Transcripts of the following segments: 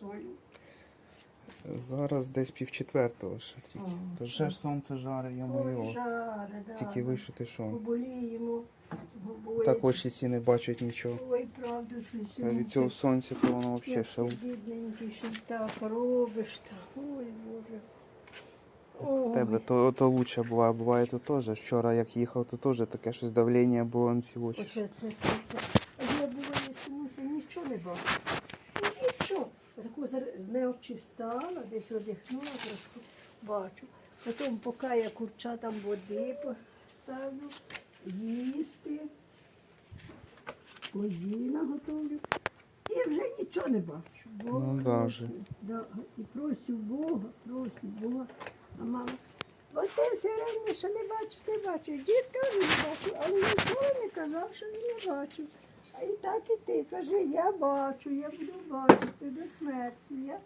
часою. Зараз десь пів четвертого ще тільки. Ага. То вже ж сонце жаре, я моє. жаре, да. Тільки да. вийшов ти що? Поболіємо. Ой, Так очі ці не бачать нічого. Ой, правда, А від цього сонця то воно взагалі ще бідненький, що так робиш. Та. Ой, Боже. В тебе то, то лучше буває, буває то теж. Вчора як їхав, то теж таке щось давлення було на ці очі. Оце це, це, це. А я буває, чомусь нічого не бачу. З неочі стала, десь одихнула, трошки бачу. Потім, поки я курчатам води поставлю, їсти, козі наготовлю. І вже нічого не бачу. Бога Ну, да, вже. Да, і просю Бога, просю Бога. А мама, бо ти все время, що не бачиш, не бачиш. Дід теж не бачив, але ніколи не казав, що не бачив. І так і ти. Кажи, я бачу, я буду бачити до смерті. Я...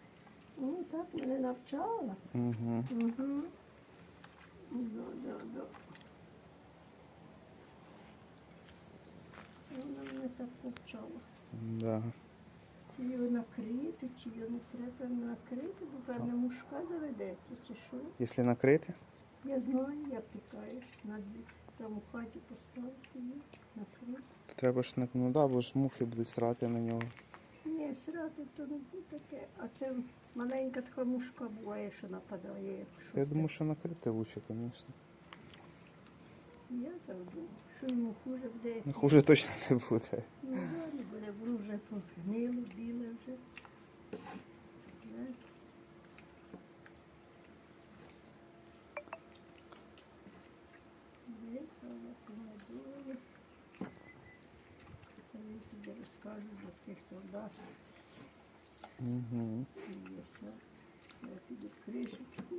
Ну, так мене навчала. Угу. Угу. Да, да, да. Вона мене так навчала. Да. Чи його накрити, чи його не треба накрити, бо певне мушка заведеться, чи що. Якщо накрити, Я знаю, я пікаю. На дві- там у хаті поставити її, треба ж не ну да, бо ж мухи будуть срати на нього. Ні, срати то не таке. А це маленька така мушка буває, що нападає, щось. Я думаю, що накрити лучше, звісно. Я так думаю, що йому хуже буде. Ну, хуже точно не буде. Ну, да, не буде, воно вже погнило, біле. Вже. Солдатів. Угу. І все. Я піду кришечку.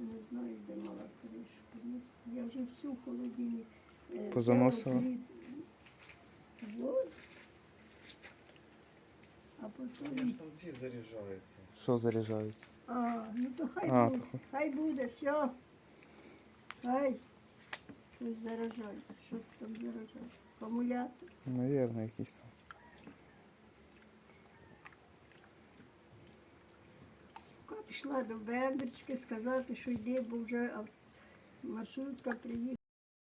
Не знаю, де мала кришку. Я вже всю холодильник. е, Позаносила? Вот. А потім. там ці заряджаються. Що заряджається? А, ну то хай А, буде. то Хай буде, все. Хай. Щось заражається. Що там заражається? Акумулятор. Навірно, якісь там. Поки Пішла до Бендрички сказати, що йде, бо вже маршрутка приїхала.